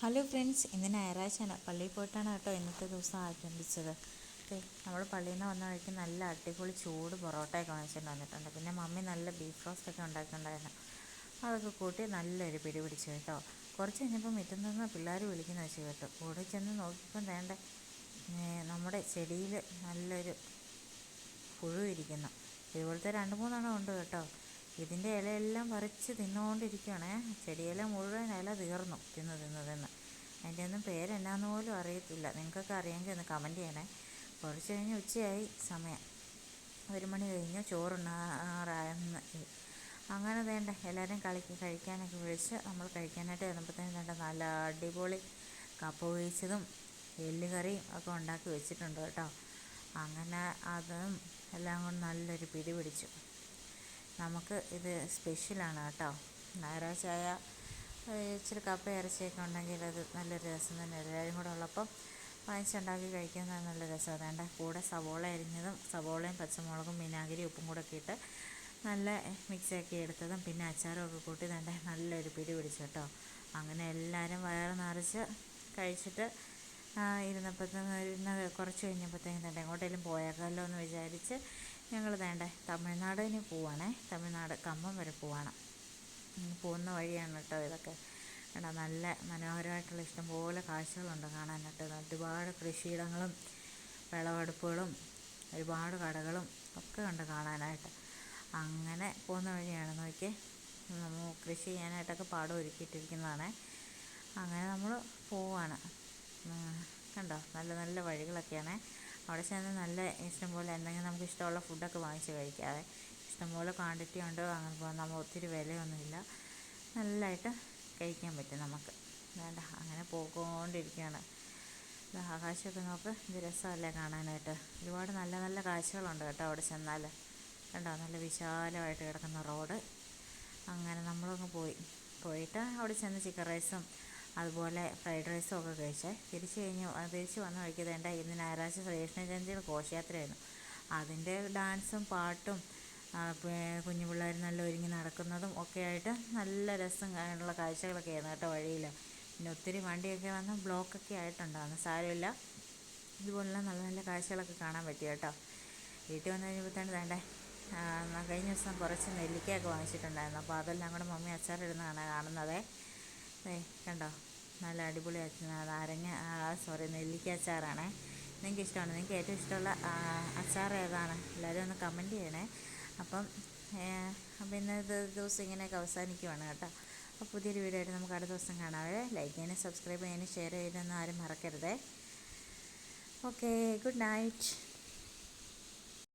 Hello friends ഇന്ന് ഞായറാഴ്ചയാണ്. പള്ളിയിൽ പോയിട്ടാണ് കേട്ടോ ഇന്നത്തെ ദിവസം ആരംഭിച്ചത്. നമ്മൾ പള്ളിയിൽ നിന്ന് വന്ന വഴിക്ക് നല്ല അടിപൊളി ചൂട് പൊറോട്ടയൊക്കെ വാങ്ങിച്ചിട്ട് വന്നിട്ടുണ്ട്. പിന്നെ മമ്മി നല്ല ബീഫ് റോസ്റ്റ് ഒക്കെ ഉണ്ടാക്കിയിട്ടുണ്ടായിരുന്നു. അതൊക്കെ കൂട്ടി നല്ലൊരു പിടി പിടിച്ചു കേട്ടോ. കുറച്ച് കഴിഞ്ഞപ്പോൾ മിറ്റം നിന്ന് പിള്ളേർ വിളിക്കുന്ന വെച്ച് കേട്ടോ. കൂടെ ചെന്ന് നോക്കിയപ്പം വേണ്ട നമ്മുടെ ചെടിയിൽ നല്ലൊരു പുഴു ഇരിക്കുന്നു. ഇതുപോലത്തെ രണ്ട് മൂന്നെണ്ണം ഉണ്ട് കേട്ടോ. ഇതിന്റെ ഇലയെല്ലാം പറിച്ച് തിന്നുകൊണ്ടിരിക്കുകയാണേ ചെടിയില മുഴുവൻ ഇല തീർന്നു. തിന്ന് തിന്ന് തിന്ന്. അതിന്റെ ഒന്നും പേരെന്നാന്ന് പോലും അറിയത്തില്ല. നിങ്ങൾക്കൊക്കെ അറിയാമെങ്കിൽ ഒന്ന് കമന്റ് ചെയ്യണേ. കുറച്ച് കഴിഞ്ഞ് ഉച്ചയായി സമയം. ഒരു മണി കഴിഞ്ഞ്. ചോറുണ്ണാറായെന്ന്. അങ്ങനെ വേണ്ട. എല്ലാവരും കളിക്ക് കഴിക്കാനൊക്കെ വിളിച്ച് നമ്മൾ കഴിക്കാനായിട്ട് ചെന്നപ്പോഴത്തേനും വേണ്ട നല്ല അടിപൊളി കപ്പ വേവിച്ചതും എല്ലുകറിയും ഒക്കെ ഉണ്ടാക്കി വെച്ചിട്ടുണ്ട് കേട്ടോ. അങ്ങനെ അതും എല്ലാം കൊണ്ട് നല്ലൊരു പിടി പിടിച്ചു. നമുക്ക് ഇത് സ്പെഷ്യലാണ് കേട്ടോ. ഞായറാഴ്ച ഇച്ചിരി കപ്പ ഇറച്ചിയൊക്കെ ഉണ്ടെങ്കിൽ അത് നല്ലൊരു രസം തന്നെ. എല്ലാവരും കൂടെ ഉള്ളപ്പം വാങ്ങിച്ചുണ്ടാക്കി കഴിക്കുന്നത് നല്ല രസം. അതേണ്ട കൂടെ സവോള അരിഞ്ഞതും സവോളയും പച്ചമുളകും വിനാഗിരി ഉപ്പും കൂടെ ഒക്കെ ഇട്ട് നല്ല മിക്സാക്കി എടുത്തതും പിന്നെ അച്ചാറും ഒക്കെ കൂട്ടി തന്നെ നല്ലൊരു പിടി പിടിച്ചു കേട്ടോ. അങ്ങനെ എല്ലാവരും വയറ് നിറച്ച് കഴിച്ചിട്ട് ഇരുന്നപ്പോഴത്തേന് കുറച്ച് കഴിഞ്ഞപ്പോഴത്തേക്കും തന്നെ എങ്ങോട്ടേലും പോയേക്കാമല്ലോ എന്ന് വിചാരിച്ച് ഞങ്ങൾ വേണ്ടേ തമിഴ്നാടിന് പോവാണേ. തമിഴ്നാട് കമ്പം വരെ പോവാണ്. പോകുന്ന വഴിയാണ് കേട്ടോ ഇതൊക്കെ. കേട്ടോ നല്ല മനോഹരമായിട്ടുള്ള ഇഷ്ടംപോലെ കാഴ്ചകളുണ്ട് കാണാനായിട്ട്. ഒരുപാട് കൃഷിയിടങ്ങളും വിളവെടുപ്പുകളും ഒരുപാട് കടകളും ഒക്കെ ഉണ്ട് കാണാനായിട്ട്. അങ്ങനെ പോകുന്ന വഴിയാണ് നോക്കി നമ്മൾ കൃഷി ചെയ്യാനായിട്ടൊക്കെ പാടം ഒരുക്കിയിട്ടിരിക്കുന്നതാണ്. അങ്ങനെ നമ്മൾ പോവാണ്. കണ്ടോ? നല്ല നല്ല വഴികളൊക്കെയാണ്. അവിടെ ചെന്ന് നല്ല ഇഷ്ടംപോലെ എന്തെങ്കിലും നമുക്ക് ഇഷ്ടമുള്ള ഫുഡൊക്കെ വാങ്ങിച്ച് കഴിക്കാതെ ഇഷ്ടംപോലെ ക്വാണ്ടിറ്റി ഉണ്ട് അങ്ങനെ നമ്മൾ ഒത്തിരി വിലയൊന്നുമില്ല. നല്ലതായിട്ട് കഴിക്കാൻ പറ്റും നമുക്ക്. വേണ്ട അങ്ങനെ പോയിക്കൊണ്ടിരിക്കുകയാണ്. ആകാശമൊക്കെ നോക്ക് ഇത് രസമല്ലേ കാണാനായിട്ട്. ഒരുപാട് നല്ല നല്ല കാഴ്ചകളുണ്ട് കേട്ടോ അവിടെ ചെന്നാൽ കണ്ടോ? നല്ല വിശാലമായിട്ട് കിടക്കുന്ന റോഡ്. അങ്ങനെ നമ്മളങ്ങ് പോയി. പോയിട്ട് അവിടെ ചെന്ന് ചിക്കൻ റൈസും അതുപോലെ ഫ്രൈഡ് റൈസും ഒക്കെ കഴിച്ചേ. തിരിച്ചു കഴിഞ്ഞ് തിരിച്ച് വന്ന വഴിക്ക് വേണ്ട ഇന്ന് ഞായറാഴ്ച ശ്രീകൃഷ്ണജയന്തിയുടെ ഘോഷയാത്രയായിരുന്നു. അതിന്റെ ഡാൻസും പാട്ടും കുഞ്ഞു പിള്ളേർ നല്ല ഒരുങ്ങി നടക്കുന്നതും ഒക്കെ ആയിട്ട് നല്ല രസം ഉള്ള കാഴ്ചകളൊക്കെ ആയിരുന്നു കേട്ടോ വഴിയിൽ. പിന്നെ ഒത്തിരി വണ്ടിയൊക്കെ വന്ന് ബ്ലോക്കൊക്കെ ആയിട്ടുണ്ടാകുന്നു സാരമില്ല. ഇതുപോലുള്ള നല്ല നല്ല കാഴ്ചകളൊക്കെ കാണാൻ പറ്റി കേട്ടോ. വീട്ടിൽ വന്നു കഴിഞ്ഞപ്പോഴത്തേന് വേണ്ടേ കഴിഞ്ഞ ദിവസം കുറച്ച് നെല്ലിക്കയൊക്കെ വാങ്ങിച്ചിട്ടുണ്ടായിരുന്നു. അപ്പോൾ അതെല്ലാം കൂടെ മമ്മി അച്ചാറിടുന്നതാണ് കാണുന്നത്. കണ്ടോ? നല്ല അടിപൊളി അച്ചാർ നാരങ്ങ സോറി നെല്ലിക്ക അച്ചാറാണ്. നിങ്ങൾക്ക് ഇഷ്ടമാണ്? നിങ്ങൾക്ക് ഏറ്റവും ഇഷ്ടമുള്ള അച്ചാർ ഏതാണ്? എല്ലാവരും ഒന്ന് കമന്റ് ചെയ്യണേ. അപ്പം അപ്പം ഇന്നത്തെ ദിവസം ഇങ്ങനെയൊക്കെ അവസാനിക്കുവാണ് കേട്ടോ. അപ്പോൾ പുതിയൊരു വീഡിയോ ആയിട്ട് നമുക്ക് അടുത്ത ദിവസം കാണാവേ ലൈക്ക് ചെയ്യാനും സബ്സ്ക്രൈബ് ചെയ്യാനും ഷെയർ ചെയ്യാനൊന്നും ആരും മറക്കരുതേ. Okay good night